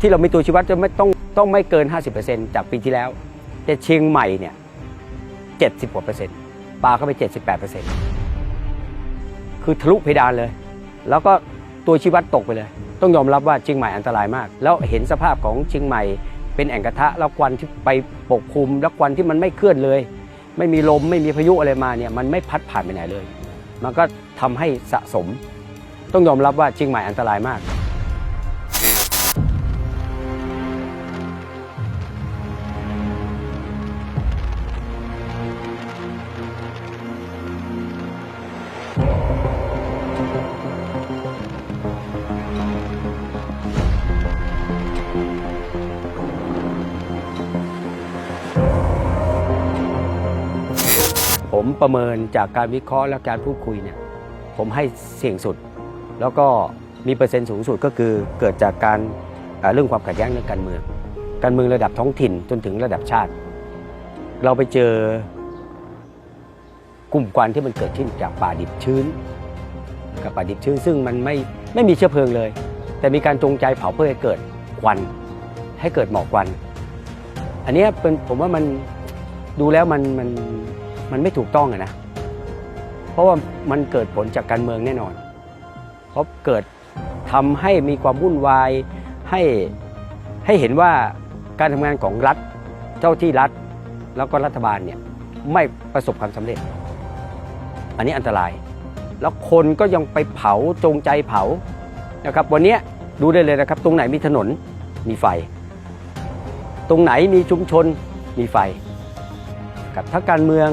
ที่เรามีตัวชี้วัดจะไม่ต้องต้องไม่เกิน 50%จากปีที่แล้ว แต่เชียงใหม่เนี่ย70กว่าเปอร์เซ็นต์ปลาเข้าไป 78เปอร์เซ็นต์คือทะลุเพดานเลย แล้วก็ตัวชี้วัดตกไปเลย ต้องยอมรับว่าเชียงใหม่อันตรายมาก แล้วเห็นสภาพของเชียงใหม่เป็นแอ่งกระทะแล้วควันที่ไปปกคลุมแล้วควันที่มันไม่เคลื่อนเลย ไม่มีลมไม่มีพายุอะไรมาเนี่ยมันไม่พัดผ่านไปไหนเลย มันก็ทำให้สะสม ต้องยอมรับว่าเชียงใหม่อันตรายมาก ผมประเมินจากการวิเคราะห์และการพูดคุยเนี่ยผมให้เสี่ยงสุด แล้วก็มีเปอร์เซ็นต์สูงสุดก็คือเกิดจากการเรื่องความขัดแย้งเรื่องการเมือง การเมืองระดับท้องถิ่นจนถึงระดับชาติ เราไปเจอกลุ่มควันที่มันเกิดขึ้นจากป่าดิบชื้น กับป่าดิบชื้น ซึ่งมันไม่ไม่มีเชื้อเพลิงเลย แต่มีการจงใจเผาเพื่อให้เกิดควัน ให้เกิดหมอกควัน อันนี้เป็นผมว่ามันดูแล้วมันมัน มันไม่ถูกต้องอะนะ เพราะว่ามันเกิดผลจากการเมืองแน่นอน เพราะเกิดทำให้มีความวุ่นวายให้ให้เห็นว่าการทำงานของรัฐเจ้าที่รัฐ แล้วก็รัฐบาลเนี่ยไม่ประสบความสำเร็จ อันนี้อันตราย แล้วคนก็ยังไปเผาจงใจเผานะครับ วันนี้ดูได้เลยนะครับ ตรงไหนมีถนนมีไฟ ตรงไหนมีชุมชนมีไฟกับถ้าการเมือง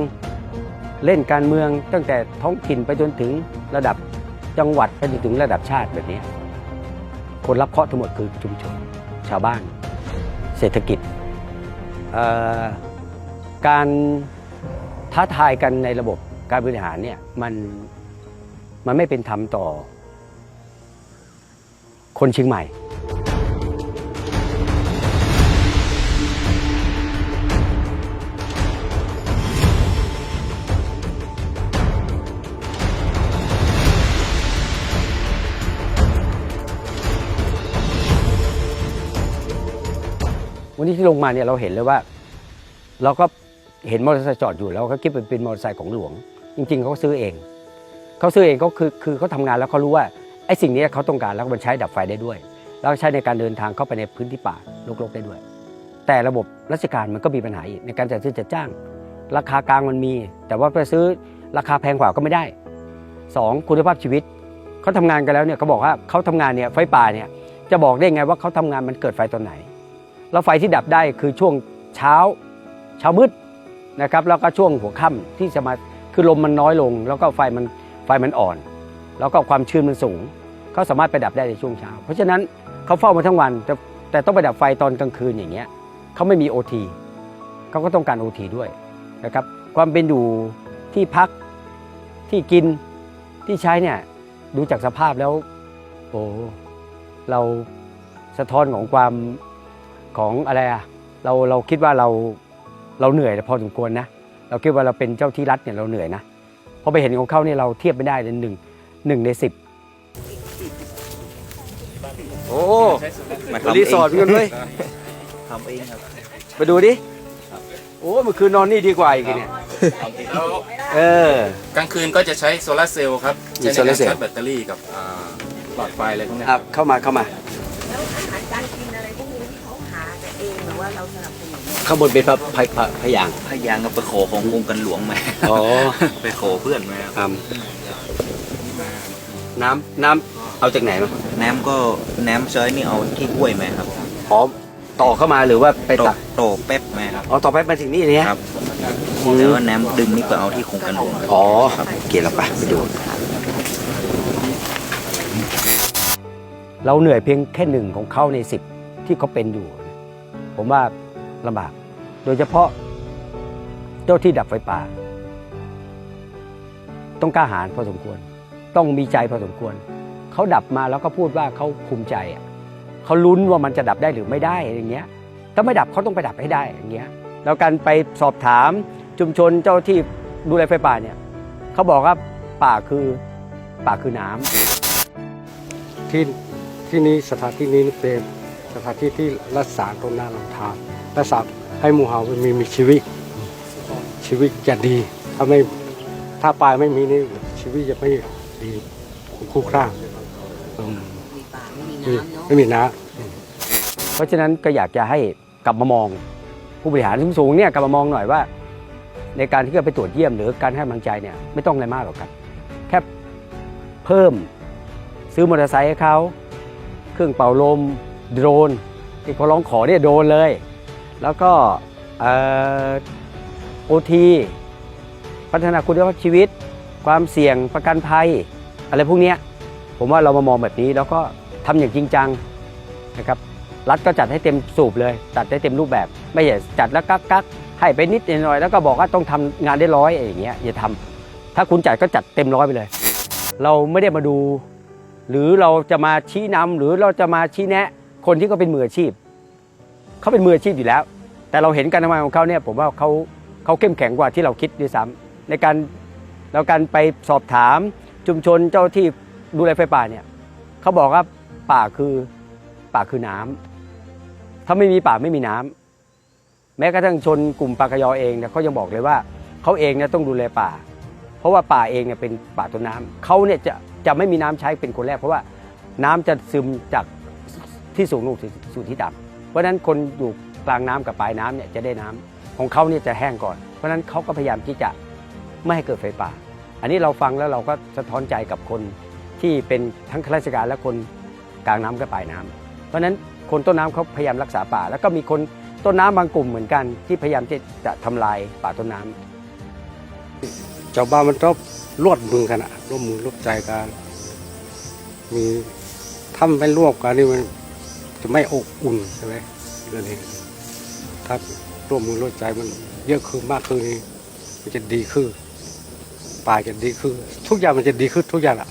เล่นการเมืองตั้งแต่ท้องถิ่นไปจนถึงระดับจังหวัดไปจนถึงระดับชาติแบบนี้ คนรับเคราะห์ทั้งหมดคือชุมชน ชาวบ้าน เศรษฐกิจ การท้าทายกันในระบบการบริหารเนี่ยมันมันไม่เป็นธรรมต่อ คนเชียงใหม่ วันนี้ที่ลงมาเนี่ยเราเห็นเลยว่า เราก็เห็นมอเตอร์ไซค์จอดอยู่แล้วก็คิดว่าเป็นมอเตอร์ไซค์ของหลวง จริง ๆเขาก็ซื้อเองเขาซื้อเองก็คือคือเขาทำงานแล้วเขารู้ว่าไอ้สิ่งนี้เขาต้องการแล้วมันใช้ดับไฟได้ด้วย แล้วใช้ในการเดินทางเข้าไปในพื้นที่ป่ารกๆได้ด้วย แต่ระบบราชการมันก็มีปัญหาอีกในการจัดซื้อจัดจ้าง ราคากลางมันมี แต่ว่าไปซื้อราคาแพงกว่าก็ไม่ได้สองคุณภาพชีวิตเขาทำงานกันแล้วเนี่ยเขาบอกว่าเขาทำงานเนี่ยไฟป่าเนี่ยจะบอกได้ไงว่าเขาทำงานมันเกิดไฟตอนไหน แล้วไฟที่ดับได้คือช่วงเช้าเช้ามืดนะครับแล้วก็ช่วงหัวค่ำที่จะมาคือลมมันน้อยลง แล้วก็ไฟมันไฟมันอ่อน แล้วก็ความชื้นมันสูงเขาสามารถไปดับได้ในช่วงเช้า เพราะฉะนั้นเขาเฝ้ามาทั้งวัน แต่แต่ต้องไปดับไฟตอนกลางคืนอย่างเงี้ยเขาไม่มีโอทีเขาก็ต้องการโอทีด้วยนะครับความเป็นอยู่ที่พักที่กินที่ใช้เนี่ยดูจากสภาพแล้วโอ้เราสะท้อนของความ ของอะไรอะเราเราคิดว่าเราเราเหนื่อยพอสมควรนะ เราคิดว่าเราเป็นเจ้าที่รัฐเนี่ยเราเหนื่อยนะพอไปเห็นของเขาเนี่ยเราเทียบไม่ได้เลยหนึ่งหนึ่งในสิบโอ้มาทำรีสอร์ทกันเลยทำเองครับไปดูดิโอ้เมื่อคืนนอนนี่ดีกว่าอีกเนี่ยแล้วเออกลางคืนก็จะใช้โซลาร์เซลล์ครับมีใช้ในการโซลาร์เซลล์ชาร์จแบตเตอรี่กับอ่าหลอดไฟอะไรพวกเนี้ยอะเข้ามาเข้ามา เองหรือว่าเราสนับสนุนข้างบนเป็นพระพระพระพระยางพยายามกับไปขอของกรมกันหลวงมา อ๋อ ไปขอเพื่อนมาครับครับน้ำน้ำเอาจากไหนมาน้ำก็น้ำเซยนี่เอาที่ห้วยมาครับอ๋อต่อเข้ามาหรือว่าไปโตตักโตแป๊บมาครับ อ๋อต่อไปมาถึงนี่เนี่ยครับแต่ว่าน้ำดึงนี่ก็เอาที่โครงกันหลวงอ๋อเกียรเราไปไปดู เราเหนื่อยเพียงแค่หนึ่งของเขาในสิบที่เขาเป็นอยู่ ผมว่าลำบาก โดยเฉพาะเจ้าที่ดับไฟป่า ต้องกล้าหาญพอสมควร ต้องมีใจพอสมควร เขาดับมาแล้วก็พูดว่าเขาภูมิใจอะเขาลุ้นว่ามันจะดับได้หรือไม่ได้อย่างเงี้ย ถ้าไม่ดับเขาต้องไปดับให้ได้อย่างเงี้ยแล้วการไปสอบถามชุมชนเจ้าที่ดูแลไฟป่าเนี่ยเขาบอกว่าป่าคือป่าคือน้ำที่ที่นี้สถานที่นี้เป็น สถานที่ที่รักษาต้นน้าลำธารรักษาให้หมูเห่ามันมีมีชีวิต ชีวิตจะดี ถ้าไม่ถ้าปลายไม่มีนี่ชีวิตจะไม่ดีคู่คร่างอืมมีป่าไม่มีไม่น้ำเนาะไม่มีน้เพราะฉะนั้นก็อยากจะให้กลับมามองผู้บริหารสูงๆเนี่ยกลับมามองหน่อยว่า ในการที่จะไปตรวจเยี่ยมหรือการให้กำลังใจเนี่ยไม่ต้องอะไรมากหรอกครับแค่เพิ่มซื้อมอเตอร์ไซค์ให้เขา เครื่องเป่าลม โดรนที่เขาร้องขอเนี่ยโดรนเลย แล้วก็โอทีพัฒนาคุณภาพชีวิต ความเสี่ยงประกันภัย อะไรพวกเนี้ยผมว่าเรามามองแบบนี้แล้วก็ทำอย่างจริงจังนะครับรัฐก็จัดให้เต็มสูบเลย จัดให้เต็มรูปแบบ ไม่ใช่จัดแล้วกักกักให้ไปนิดหน่อย แล้วก็บอกว่าต้องทำงานได้ร้อยอย่างเงี้ยอย่าทำถ้าคุณจัดก็จัดเต็มร้อยไปเลย เราไม่ได้มาดู หรือเราจะมาชี้นำหรือเราจะมาชี้แนะ คนที่เขาเป็นมืออาชีพเขาเป็นมืออาชีพอยู่แล้ว แต่เราเห็นการทำงานของเขาเนี่ยผมว่าเขาเขาเข้มแข็งกว่าที่เราคิดด้วยซ้ำในการเราการไปสอบถามชุมชนเจ้าที่ดูแลไฟป่าเนี่ยเขาบอกว่าป่าคือป่าคือน้ำถ้าไม่มีป่าไม่มีน้ำแม้กระทั่งชนกลุ่มปากกยอเองเนี่ยเขายังบอกเลยว่าเขาเองเนี่ยต้องดูแลป่า เพราะว่าป่าเองเนี่ยเป็นป่าต้นน้ำเขาเนี่ยจะจะไม่มีน้ำใช้เป็นคนแรก เพราะว่าน้ำจะซึมจาก ที่สูงลงสู่สู่ที่ต่ำเพราะฉะนั้นคนอยู่กลางน้ำกับปลายน้ำเนี่ยจะได้น้ำของเขาเนี่ยจะแห้งก่อน เพราะฉะนั้นเขาก็พยายามที่จะไม่ให้เกิดไฟป่า อันนี้เราฟังแล้วเราก็สะท้อนใจกับคนที่เป็นทั้งข้าราชการและคนกลางน้ำกับปลายน้ำเพราะฉะนั้นคนต้นน้ำเขาพยายามรักษาป่า แล้วก็มีคนต้นน้ำบางกลุ่มเหมือนกัน ที่พยายามที่จะทำลายป่าต้นน้ำำชาวบ้านมันต้องร่วมมือกันอะร่วมมือร่วมใจกันมีถ้าไม่ร่วมกันนี่มัน จะไม่อบอุ่นใช่ไหมนั่นเองถ้าร่วมมือร่วมใจมันเยอะขึ้นมากขึ้นนี่มันจะดีขึ้นป่าจะดีขึ้นทุกอย่างมันจะดีขึ้นทุกอย่างอะ